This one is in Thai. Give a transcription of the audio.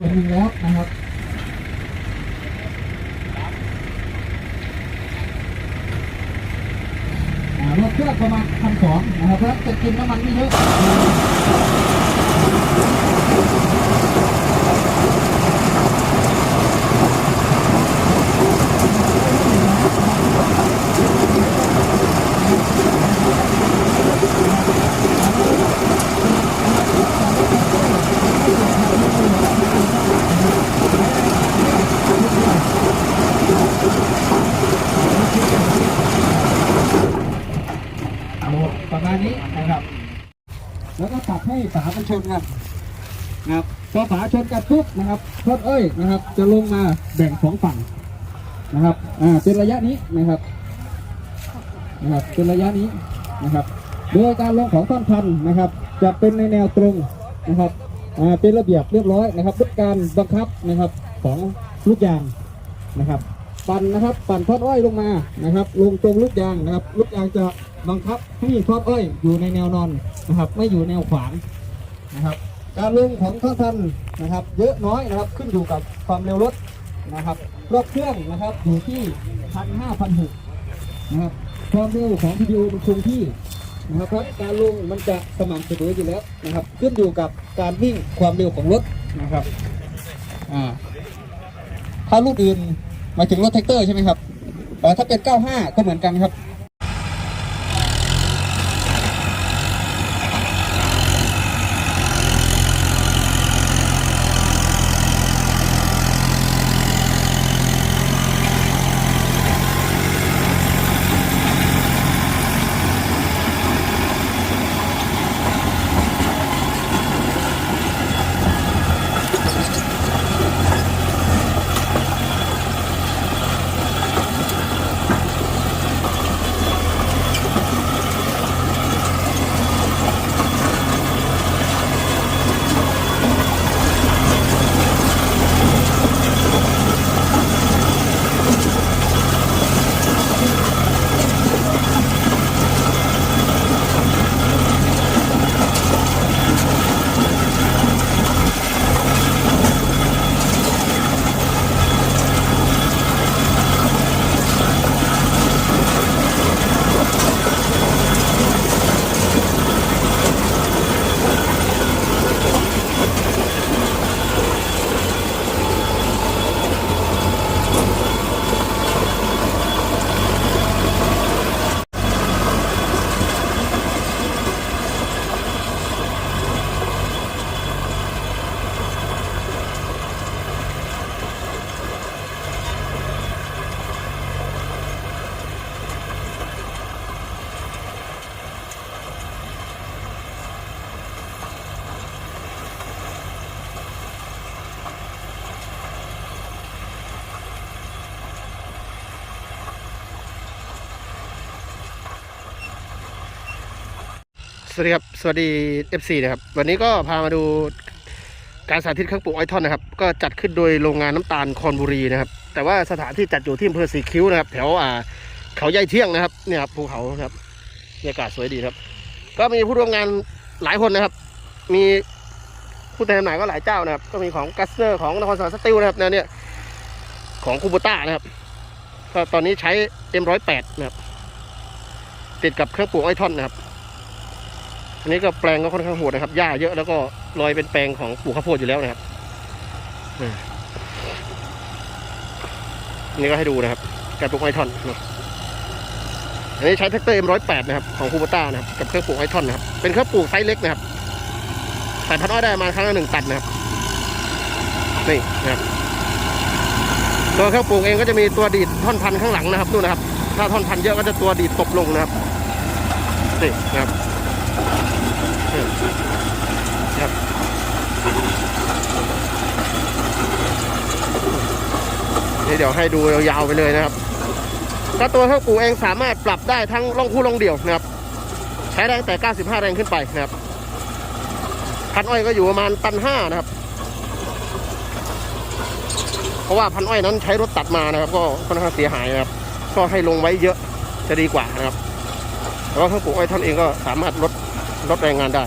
เป็นหนึ่งแล้วนะครับรถเครื่องประมาณพันสองนะครับแล้วจะกินน้ำมันไม่เยอะ มาณนี้นะครับ แล้วก็ตัดให้ฝามันชนกันนะครับพอฝาชนกันปุ๊บนะครับรถเอ้ยนะครับ จะลงมาแบ่งสองฝั่งนะครับอ่าเป็นระยะนี้นะครับนะครับเป็นระยะนี้นะครับ โดยการลงของท่อนพันนะครับ จะเป็นในแนวตรงนะครับอ่าเป็นระเบียบเรียบร้อยนะครับด้วยการบังคับนะครับของลูกยางนะครับ ปั่นนะครับ ปั่นทอดอ้อยลงมานะครับ ลงตรงลูกยางนะครับ ลูกยางจะ บังคับให้ทอดอ้อยอยู่ในแนวนอนนะครับ ไม่อยู่แนวขวางนะครับ การลงของท่อนพันนะครับ เยอะน้อยนะครับขึ้นอยู่กับความเร็วรถนะครับรอบเครื่องนะครับอยู่ที่พันห้าพันหกนะครับความเร็วของพีดีโอมันคงที่นะครับเพราะการลงมันจะสม่ำเสมออยู่แล้วนะครับ ขึ้นอยู่กับการวิ่งความเร็วของรถนะครับอ่าถ้ารุ่นอื่นหมายถึงรถแท็กเตอร์ใช่ไหมครับถ้าเป็น 95 ก็เหมือนกันครับ วัสดีครับ สวัสดี FC นะครับ วันนี้ก็พามาดูการสาธิตเครื่องปลูกไอทอนนะครับ ก็จัดขึ้นโดยโรงงานน้ำตาลคอนบุรีนะครับ แต่ว่าสถานที่จัดอยู่ที่อำเภอสีคิ้วนะครับ แถวอ่าเขาใหญ่เที่ยงนะครับ เนี่ยครับภูเขาครับบรรยากาศสวยดีครับ ก็มีผู้ร่วมงานหลายคนนะครับ มีผู้แทนจำหน่ายก็หลายเจ้านะครับ ก็มีของกัสเซอร์ของนครสวรรค์สติลนะครับแนวเนี้ยของคูโบต้านะครับ ก็ตอนนี้ใช้ M108 นะครับ ติดกับเครื่องปลูกไอทอนนะครับ อันนี้ก็แปลงก็ค่อนข้างโหดนะครับ หญ้าเยอะแล้วก็ลอยเป็นแปลงของปลูกข้าวโพดอยู่แล้วนะครับอันนี้ก็ให้ดูนะครับ การปลูกไอทอนนะอันนี้ใช้แท็กเตอร์ M108 นะครับของคูบต้านะครับกับเครื่องปลูกไอทอนนะครับ เป็นเครื่องปลูกไซส์เล็กนะครับใส่พันอ้อยได้มาครั้งละหนึ่งตันนะครับ นี่นะครับ ตัวเครื่องปลูกเองก็จะมีตัวดีดท่อนพันข้างหลังนะครับนู่นนะครับ ถ้าท่อนพันเยอะก็จะตัวดีดตบลงนะครับ นี่นะครับ ครับนี่เดี๋ยวให้ดูยาวๆไปเลยนะครับก็ตัวเครื่องปูเองสามารถปรับได้ทั้งร่องคู่ร่องเดี่ยวนะครับ ใช้ได้ตั้งแต่ 95 แรงขึ้นไปนะครับพันอ้อยก็อยู่ประมาณตันห้านะครับ เพราะว่าพันอ้อยนั้นใช้รถตัดมานะครับ ก็ค่อนข้างเสียหายนะครับ ก็ให้ลงไว้เยอะจะดีกว่านะครับแต่ว่าเครื่องปลูกอ้อยท่านเองก็สามารถลด ลดแรงงานได้